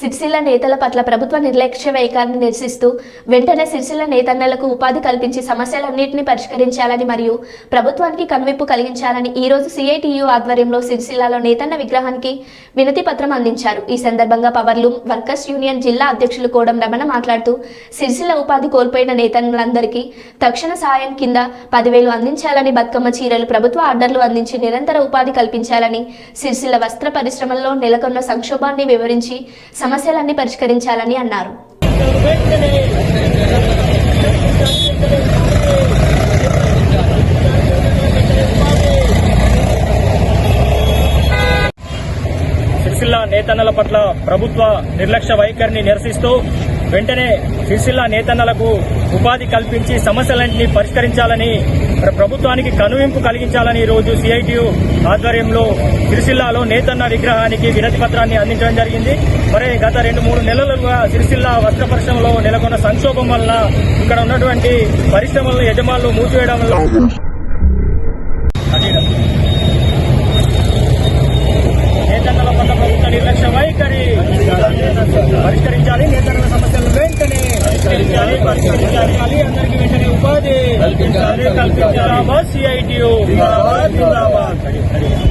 సిరిసిల్ల నేతల పట్ల ప్రభుత్వ నిర్లక్ష్య వైఖరిని నిరసిస్తూ వెంటనే సిరిసిల్ల నేతన్నలకు ఉపాధి కల్పించి సమస్యలన్నింటినీ పరిష్కరించాలని మరియు ప్రభుత్వానికి కనువిప్పు కలిగించాలని ఈ రోజు సిఐటియు ఆధ్వర్యంలో సిరిసిల్లలో నేతన్న విగ్రహానికి వినతి పత్రం అందించారు. ఈ సందర్భంగా పవర్లూమ్ వర్కర్స్ యూనియన్ జిల్లా అధ్యక్షులు కోడం రమణ మాట్లాడుతూ సిరిసిల్ల ఉపాధి కోల్పోయిన నేతన్నులందరికీ తక్షణ సాయం కింద పదివేలు అందించాలని బతుకమ్మ చీరలు ప్రభుత్వ ఆర్డర్లు అందించి నిరంతర ఉపాధి కల్పించాలని సిరిసిల్ల వస్త్ర పరిశ్రమల్లో నెలకొన్న సంక్షోభాన్ని వివరించి సమస్యలన్నీ పరిష్కరించాలని అన్నారు. సిరిసిల్ల నేతన్నల పట్ల ప్రభుత్వ నిర్లక్ష్య వైఖరిని నిరసిస్తూ వెంటనే సిరిసిల్ల నేతన్నలకు ఉపాధి కల్పించి సమస్యలన్నింటినీ పరిష్కరించాలని ప్రభుత్వానికి కనువింపు కలిగించాలని ఈ రోజు సిఐటియు ఆధ్వర్యంలో సిరిసిల్లాలో నేతన్న విగ్రహానికి వినతి పత్రాన్ని అందించడం జరిగింది. మరి గత రెండు మూడు నెలలుగా సిరిసిల్ల వస్త్ర పరిశ్రమలో నెలకొన్న సంక్షోభం వలన ఇక్కడ ఉన్నటువంటి పరిశ్రమలను యజమానులు మూసివేయడం వల్ల అదే నేతన్నల పట్ల ప్రభుత్వ నిర్లక్ష్య వైఖరి పరిష్కరించాలి నేతన్నల సమస్యలు వెంటనే పరిష్కరించాలి పరిష్కరించాలి. అందరికీ వెంటనే ఉపాధి. కల్పించాలి. కల్పించాలి. సిఐటియు